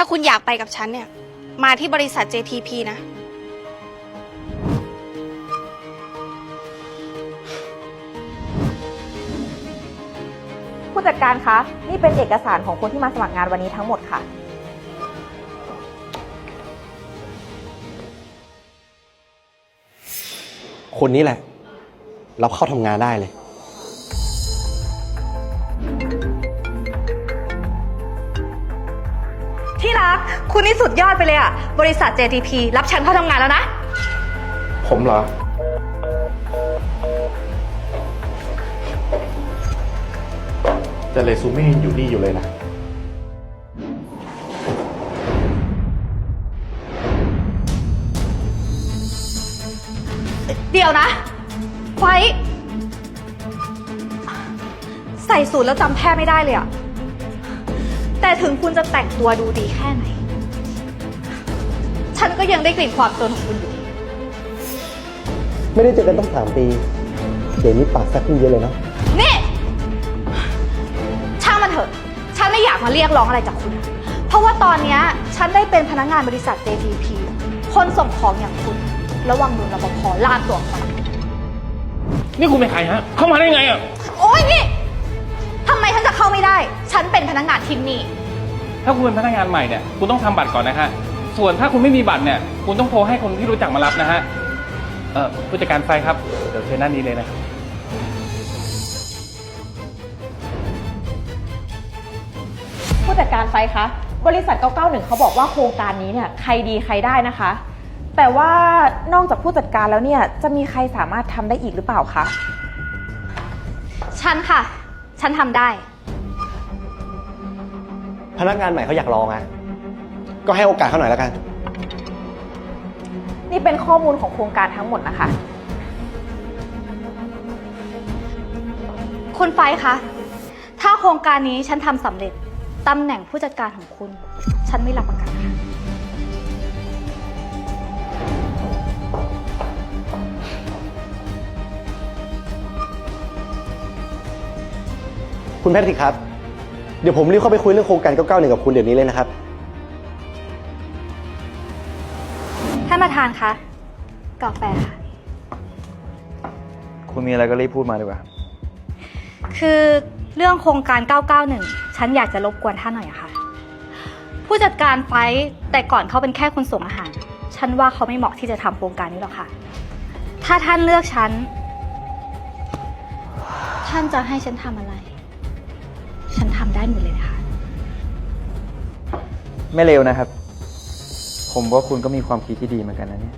ถ้าคุณอยากไปกับฉันเนี่ย มาที่บริษัท JTP นะ ผู้จัดการคะ นี่เป็นเอกสารของคนที่มาสมัครงานวันนี้ทั้งหมดค่ะ คนนี้แหละ เราเข้าทำงานได้เลย คุณนี่สุดยอดไปเลยอะบริษัท JTP รับฉันเข้าทำงานแล้วนะ ผมเหรอ แต่เรซูเม่ยังอยู่นี่อยู่เลยนะ เดี๋ยวนะ ไฟท์ใส่สูทแล้วจำแทบไม่ได้เลยอะแต่ถึงคุณจะแต่งตัวดูดีแค่ไหน ฉันก็ยังได้กลิ่นความโจรของคุณอยู่ ไม่ได้เจอกันตั้งสามปี เดี๋ยวนี้ปากแซ่บขึ้นเยอะเลยเนาะ นี่ ช่างมันเถอะ ฉันไม่อยากมาเรียกร้องอะไรจากคุณ เพราะว่าตอนเนี้ยฉันได้เป็นพนักงานบริษัท JTP คนส่งของอย่างคุณ ระวังโดนรปภลากตัวออกไปนี่คุณเป็นใครฮะ เข้ามาได้ไงอะ โอ๊ยนี่ทำไมฉันจะเข้าไม่ได้ ฉันเป็นพนักงานที่นี่ ถ้าคุณเป็นพนักงานใหม่เนี่ย คุณต้องทำบัตรก่อนนะฮะ ส่วนถ้าคุณไม่มีบัตรเนี่ย คุณต้องโทรให้คนที่รู้จักมารับนะฮะ เอ่อผู้จัดการไฟครับ เดี๋ยวเชิญด้านนี้เลยนะครับ ผู้จัดการไฟท์คะ บริษัท 991 เขาบอกว่าโครงการนี้เนี่ยใครดีใครได้นะคะ แต่ว่านอกจากผู้จัดการแล้วเนี่ยจะมีใครสามารถทำได้อีกหรือเปล่าคะ ฉันค่ะ ฉันทำได้ พนักงานใหม่เขาอยากลองอะ ก็ให้โอกาสเขาหน่อยแล้วกัน นี่เป็นข้อมูลของโครงการทั้งหมดนะคะ คุณไฟท์คะ ถ้าโครงการนี้ฉันทำสำเร็จตำแหน่งผู้จัดการของคุณ ฉันไม่รับประกันค่ะ คุณแพทริกครับ เดี๋ยวผมรีบเข้าไปคุยเรื่องโครงการ 991 กับคุณเดี๋ยวนี้เลยนะครับ ธานคะกาแฟค่ะ คุณมีอะไรก็รีบพูดมาดีกว่า คือเรื่องโครงการ 991 ฉันอยากจะรบกวนท่านหน่อยอะค่ะ ผู้จัดการไฟท์แต่ก่อนเขาเป็นแค่คนส่งอาหาร ฉันว่าเขาไม่เหมาะที่จะทำโครงการนี้หรอกค่ะ ถ้าท่านเลือกฉัน ท่านจะให้ฉันทำอะไร ฉันทำได้หมดเลยนะคะ ไม่เร็วนะครับ ผมว่าคุณก็มีความคิดที่ดีเหมือนกันนะเนี่ย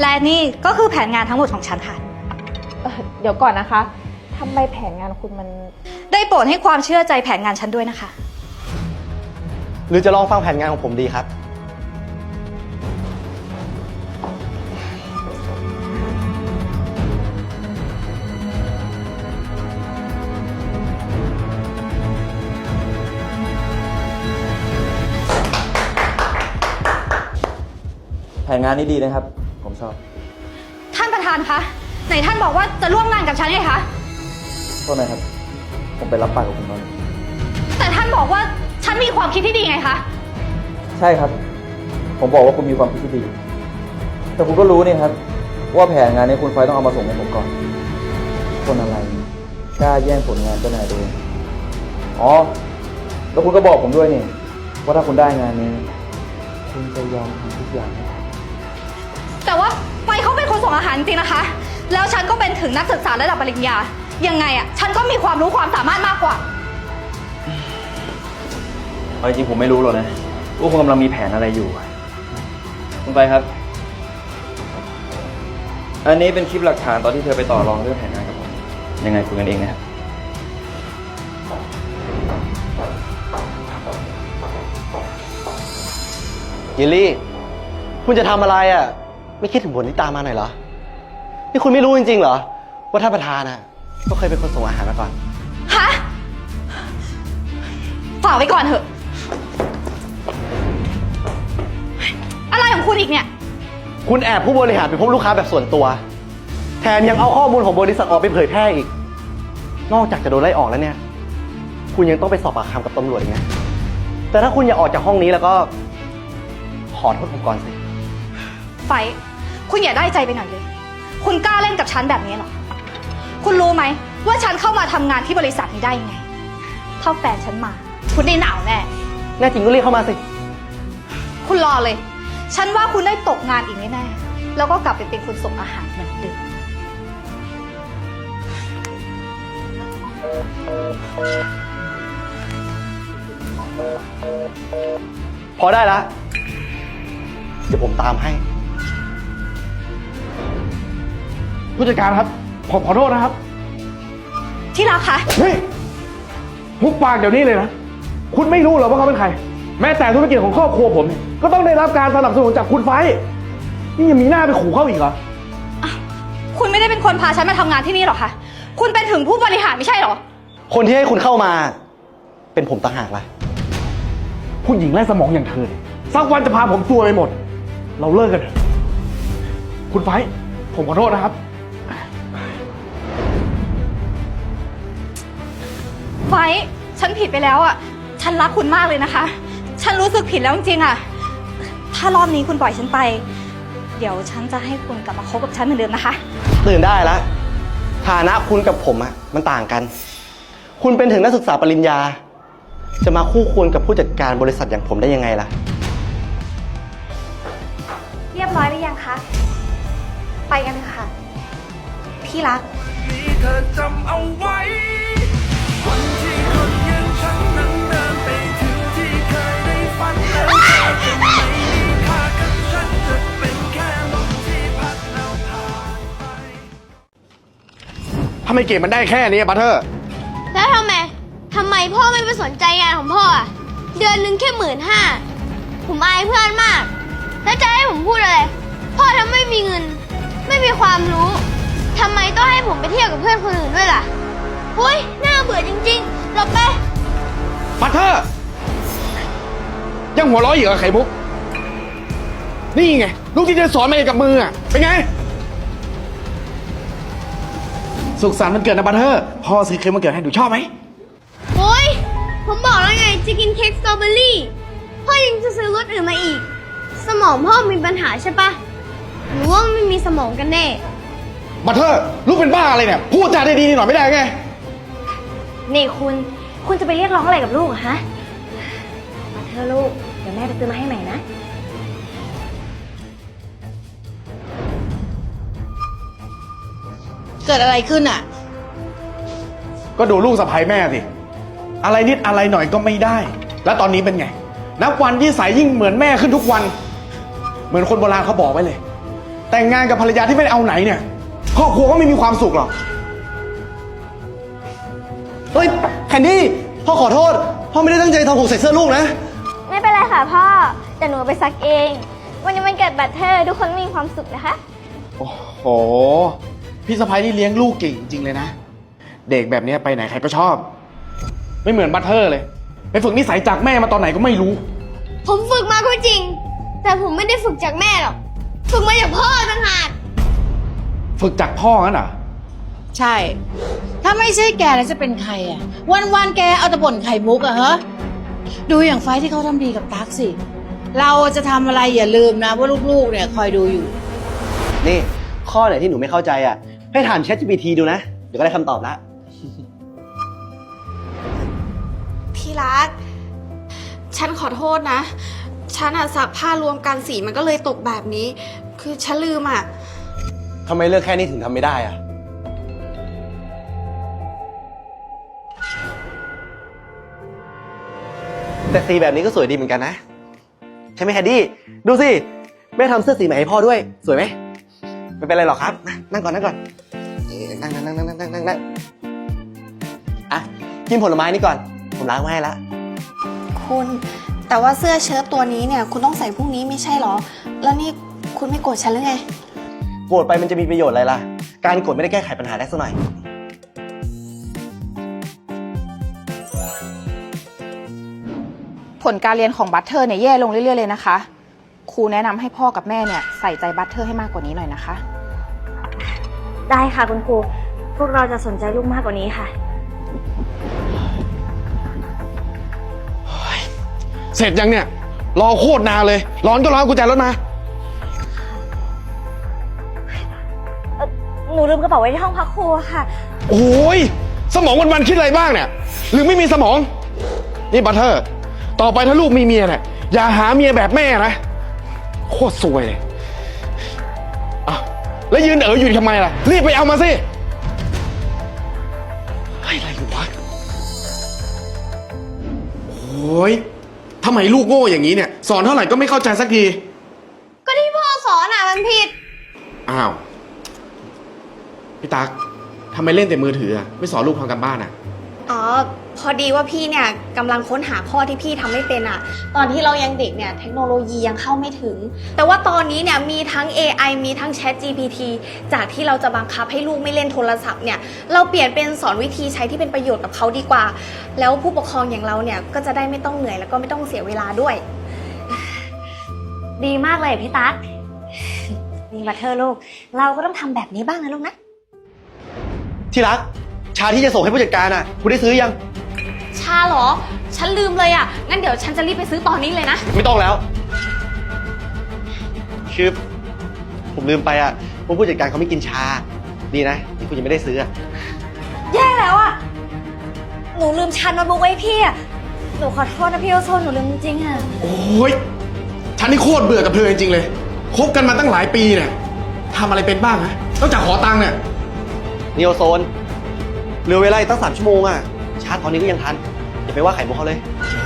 และนี่ก็คือแผนงานทั้งหมดของฉันค่ะเดี๋ยวก่อนนะคะทำไมแผนงานคุณมัน ได้โปรดให้ความเชื่อใจแผนงานฉันด้วยนะคะ หรือจะลองฟังแผนงานของผมดีครับ นงานนี้ดีนะครับ ผมชอบ ท่านประธานคะ ไหนท่านบอกว่าจะร่วมงานกับฉันไงคะ โทษนะครับ ผมไปรับปากกับคุณตอนนี้แต่ท่านบอกว่าฉันมีความคิดที่ดีไงคะ ใช่ครับ ผมบอกว่าคุณมีความคิดที่ดี แต่คุณก็รู้นี่ครับ ว่าแผนงานนี้คุณไฟต้องเอามาส่งให้ผมก่อน คนอะไรกล้าแย่งผลงานเจ้านายตัวเองอ๋อ แล้วคุณก็บอกผมด้วยนี่ว่าถ้าคุณได้งานนี้ คุณจะยอมทำทุกอย่างให้ผม แต่ว่าไฟเขาเป็นคนส่งอาหารจริงๆนะคะ แล้วฉันก็เป็นถึงนักศึกษาระดับปริญญา ยังไงอะฉันก็มีความรู้ความสามารถมากกว่า เอาจริงๆผมไม่รู้หรอกนะว่าคุณกำลังมีแผนอะไรอยู่ คุณไปครับ อันนี้เป็นคลิปหลักฐานตอนที่เธอไปต่อรองเรื่องแผนงานกับผม ยังไงคุยกันเองนะครับ ยิลลี่ คุณจะทำอะไรอะ ไม่คิดถึงผลที่ตามมาหน่อยเหรอ นี่คุณไม่รู้จริงๆเหรอ ว่าท่านประธานอะ ก็เคยเป็นคนส่งอาหารมาก่อน ฮะฝากไว้ก่อนเถอะ อะไรของคุณอีกเนี่ย คุณแอบผู้บริหารไปพบลูกค้าแบบส่วนตัว แถมยังเอาข้อมูลของบริษัทออกไปเผยแพร่อีก นอกจากจะโดนไล่ออกแล้วเนี่ย คุณยังต้องไปสอบปากคำกับตำรวจอีกนะ แต่ถ้าคุณอยากออกจากห้องนี้แล้วก็ ขอโทษผมก่อนสิ ไฟท์ คุณอย่าได้ใจไปหน่อยเลย คุณกล้าเล่นกับฉันแบบนี้เหรอ คุณรู้ไหมว่าฉันเข้ามาทำงานที่บริษัทนี้ได้ยังไง ถ้าแฟนฉันมา คุณได้หนาวแน่ แน่จริงก็เรียกเข้ามาสิ คุณรอเลย ฉันว่าคุณได้ตกงานอีกแน่ๆแล้วก็กลับไปเป็นคนส่งอาหารเหมือนเดิม พอได้ละ เดี๋ยวผมตามให้ ผู้จัดการครับ ผมขอโทษนะครับ ที่รักคะเฮ้ยหุบปากเดี๋ยวนี้เลยนะ คุณไม่รู้เหรอว่าเขาเป็นใคร แม้แต่ธุรกิจของครอบครัวผมเนี่ยก็ต้องได้รับการสนับสนุนจากคุณไฟท์นี่ยังมีหน้าไปขู่เขาอีกเหรอคุณไม่ได้เป็นคนพาฉันมาทำงานที่นี่หรอคะคุณเป็นถึงผู้บริหารไม่ใช่หรอ คนที่ให้คุณเข้ามา เป็นผมต่างหากล่ะ ผู้หญิงไร้สมองอย่างเธอเนี่ยสักวันจะพาผมซวยไปหมด เราเลิกกันเถอะคุณไฟท์ผมขอโทษนะครับ ไฟท์ฉันผิดไปแล้วอะ ฉันรักคุณมากเลยนะคะ ฉันรู้สึกผิดแล้วจริงๆอะ ถ้ารอบนี้คุณปล่อยฉันไป เดี๋ยวฉันจะให้คุณกลับมาคบกับฉันเหมือนเดิมนะคะ ตื่นได้แล้วฐานะคุณกับผมอะมันต่างกัน คุณเป็นถึงนักศึกษาปริญญา จะมาคู่ควรกับผู้จัดการบริษัทอย่างผมได้ยังไงล่ะ เรียบร้อยหรือยังคะ ไปกันเลยค่ะ ที่รักนี้เธอจำเอาไว้ ถ้าไม่เก็บมันได้แค่นี้บัตเทอร์ แล้วทำไม ทำไมพ่อไม่ไปสนใจงานของพ่ออะเดือนหนึ่งแค่หมื่นห้า ผมอายเพื่อนมาก แล้วจะให้ผมพูดอะไร พ่อถ้าไม่มีเงิน ไม่มีความรู้ ทำไมต้องให้ผมไปเที่ยวกับเพื่อนคนอื่นด้วยล่ะหุ้ยน่าเบื่อจริงๆหลบไป บัตเทอร์ ยังหัวเร้อยอยู่กับไข่มุก นี่ไง ลูกที่จะสอนมาเองกับมืออะเป็นไง สุขสันต์วันเกิดนะบัตเทอร์ พ่อซื้อเค้กวันเกิดให้หนูชอบไหม โอ้ยผมบอกแล้วไงจะกินเค้กสตรอเบอรี่ พ่อยังจะซื้อรสอื่นมาอีก สมองพ่อมีปัญหาใช่ปะหรือว่าไม่มีสมองกันแน่ บัตเทอร์ลูกเป็นบ้าอะไรเนี่ย พูดจาได้ดีๆหน่อยไม่ได้ไง นี่คุณ คุณจะไปเรียกร้องอะไรกับลูกอะฮะมาเธอะลูก เดี๋ยวแม่ไปซื้อมาให้ใหม่นะ เกิดอะไรขึ้นอะ ก็ดูลูกสะใภ้แม่สิ อะไรนิดอะไรหน่อยก็ไม่ได้ แล้วตอนนี้เป็นไง นับวันที่ใสยยิ่งเหมือนแม่ขึ้นทุกวัน เหมือนคนโบราณเขาบอกไว้เลย แต่งงานกับภรรยาที่ไม่เอาไหนเนี่ย ครอบครัวก็ไม่มีความสุขหรอก เฮ้ยแคนดี้พ่อขอโทษ พ่อไม่ได้ตั้งใจทำหกใส่เสื้อลูกนะ ไม่เป็นไรค่ะพ่อแต่หนูเอาไปซักเอง วันนี้มันเกิดบัตรเธอร์ทุกคนมีความสุขนะคะ โอ้โห พี่สะพ้ายที่เลี้ยงลูกเก่งจริงๆเลยนะ เด็กแบบเนี้ยไปไหนใครก็ชอบ ไม่เหมือนบัตเทอร์เลย ไปฝึกนิสัยจากแม่มาตอนไหนก็ไม่รู้ ผมฝึกมาก็จริง แต่ผมไม่ได้ฝึกจากแม่หรอก ฝึกมาจากพ่อต่างหากฝึกจากพ่องั้นเหรอใช่ ถ้าไม่ใช่แกแล้วจะเป็นใครอะวันวันๆแกเอาแต่บ่นไข่มุกอะฮะดูอย่างไฟท์ที่เขาทำดีกับตั๊กสิ เราจะทำอะไรอย่าลืมนะว่าลูกๆเนี่ยคอยดูอยู่ นี่ ข้อไหนที่หนูไม่เข้าใจอะ ให้ถาม ChatGPT ดูนะ เดี๋ยวก็ได้คำตอบละที่รัก ฉันขอโทษนะ ฉันอะซักผ้ารวมกันสีมันก็เลยตกแบบนี้ คือฉันลืมอะทำไมเลือกแค่นี้ถึงทำไม่ได้อะแต่สีแบบนี้ก็สวยดีเหมือนกันนะ ใช่ไหมแฮดดี้ ดูสิ แม่ทำเสื้อสีใหม่ให้พ่อด้วย สวยไหม ไม่เป็นไรหรอกครับมานั่งก่อนนั่งก่อนเอ๊ะนั่งนั่งนั่งนั่งนั่งนั่งนั่งอะกินผลไม้นี่ก่อน ผมล้างไว้ให้ละคุณ แต่ว่าเสื้อเชิ้ตตัวนี้เนี่ย คุณต้องใส่พรุ่งนี้ไม่ใช่เหรอ แล้วนี่คุณไม่โกรธฉันหรือไง โกรธไปมันจะมีประโยชน์อะไรล่ะ การโกรธไม่ได้แก้ไขปัญหาได้สักหน่อย ผลการเรียนของบัตเทอร์เนี่ยแย่ลงเรื่อยๆเลยนะคะ ครูแนะนำให้พ่อกับแม่เนี่ยใส่ใจบัตเทอร์ให้มากกว่านี้หน่อยนะคะ ได้ค่ะคุณครู พวกเราจะสนใจลูกมากกว่านี้ค่ะ เสร็จยังเนี่ย รอโคตรนานเลย ร้อนก็ร้อนกุญแจรถมาหนูลืมกระเป๋าไว้ที่ห้องพักครูค่ะ โอ้ย สมองวันๆคิดอะไรบ้างเนี่ย หรือไม่มีสมอง นี่บัตเทอร์ ต่อไปถ้าลูกมีเมียเนี่ยอย่าหาเมียแบบแม่นะ โคตรซวยเลยอะแล้วยืนเอ๋ออยู่ทำไมล่ะ รีบไปเอามาสิเฮ้ยอะไรวะโอ้ยทำไมลูกโง่อย่างนี้เนี่ย สอนเท่าไหร่ก็ไม่เข้าใจสักที ก็ที่พ่อสอนอะมันผิด อ้าว พี่ตั๊กทำไมเล่นแต่มือถืออะไม่สอนลูกทำกันบ้านอะอ๋อพ อดีว่าพี่เนี่ยกำลังค้นหาข้อที่พี่ทำไม่เป็นอะตอนที่เรายังเด็กเนี่ยเทคโนโลยียังเข้าไม่ถึง แต่ว่าตอนนี้เนี่ยมีทั้ง AI มีทั้ง Chat GPT จากที่เราจะบังคับให้ลูกไม่เล่นโทรศัพท์เนี่ยเราเปลี่ยนเป็นสอนวิธีใช้ที่เป็นประโยชน์กับเขาดีกว่า แล้วผู้ปกครองอย่างเราเนี่ยก็จะได้ไม่ต้องเหนื่อยแล้วก็ไม่ต้องเสียเวลาด้วย ดีมากเลยพี่ตั๊กนี่มาเธอลูก เราก็ต้องทำแบบนี้บ้างนะลูกนะ ที่รัก ชาที่จะส่งให้ผู้จัดการอะ คุณได้ซื้อยัง ชาเหรอ ฉันลืมเลยอะงั้นเดี๋ยวฉันจะรีบไปซื้อตอนนี้เลยนะ ไม่ต้องแล้ว คือผมลืมไปอะว่าผู้จัดการเขาไม่กินชา ดีนะที่คุณยังไม่ได้ซื้ออะแย่แล้วอะ หนูลืมชันมาบุกไว้พี่อะ หนูขอโทษนะพี่โอโซนหนูลืมจริงๆอะ โอ้ยฉันนี่โคตรเบื่อกับเธอจริงๆเลย คบกันมาตั้งหลายปีเนี่ยทำอะไรเป็นบ้างฮะนอกจากขอตังค์เนี่ยนิโอโซนเหลือเวลาอีกตั้งสามชั่วโมงอะ ชาร์จตอนนี้ก็ยังทัน อย่าไปว่าไข่มุกเขาเลย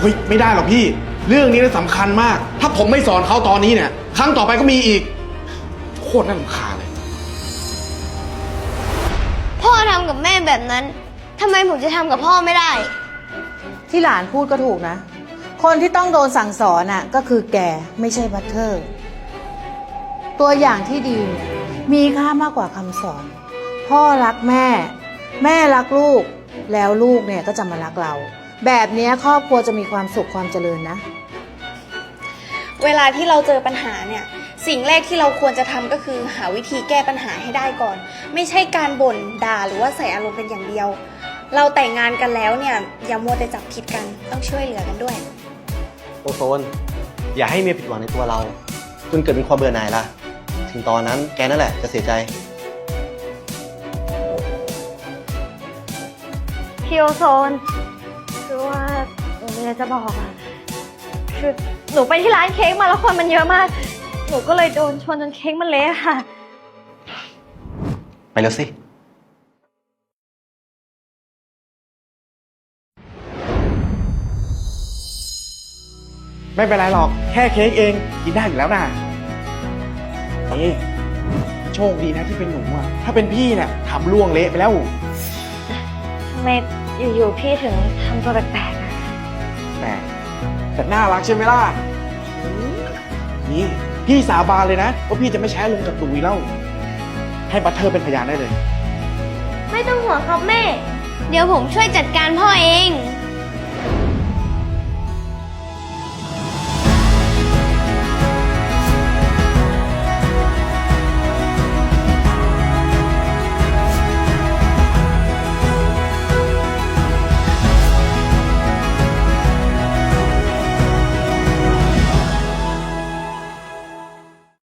เฮ้ยไม่ได้หรอกพี่ เรื่องนี้น่ะสำคัญมาก ถ้าผมไม่สอนเขาตอนนี้เนี่ย ครั้งต่อไปก็มีอีก โคตรน่ารำคาญเลย พ่อทำกับแม่แบบนั้นทำไมผมจะทำกับพ่อไม่ได้ ที่หลานพูดก็ถูกนะ คนที่ต้องโดนสั่งสอนน่ะก็คือแกไม่ใช่บัตเทอร์ ตัวอย่างที่ดีเนี่ยมีค่ามากกว่าคำสอน พ่อรักแม่ แม่รักลูก แล้วลูกเนี่ยก็จะมารักเรา แบบเนี้ยครอบครัวจะมีความสุขความเจริญนะ เวลาที่เราเจอปัญหาเนี่ย สิ่งแรกที่เราควรจะทำก็คือหาวิธีแก้ปัญหาให้ได้ก่อน ไม่ใช่การบ่นด่าหรือว่าใส่อารมณ์เป็นอย่างเดียว เราแต่งงานกันแล้วเนี่ยอย่ามัวแต่จับผิดกันต้องช่วยเหลือกันด้วย โอโซน อย่าให้เมียผิดหวังในตัวเรา จนเกิดเป็นความเบื่อหน่ายล่ะ ถึงตอนนั้นแกนั่นแหละจะเสียใจ พี่โอโซนคือว่าหนูมี อะไรจะบอกอะคือหนูไปที่ร้านเค้กมาแล้วคนมันเยอะมาก หนูก็เลยโดนชนจนเค้กมันเละอะค่ะ ไปแล้วสิ ไม่เป็นไรหรอก แค่เค้กเองกินได้อยู่แล้วนะนี่โชคดีนะที่เป็นหนูอะถ้าเป็นพี่เนี่ยทำล่วงเละไปแล้ว ทำไมอยู่ๆพี่ถึงทำตัวแปลก ๆอะแต่แต่น่ารักใช่ไหมล่ะ นี่ พี่สาบานเลยนะว่าพี่จะไม่ใช้ลงกับตุยแล้วให้บัตเทอร์เป็นพยานได้เลย ไม่ต้องห่วงครับแม่ เดี๋ยวผมช่วยจัดการพ่อเอง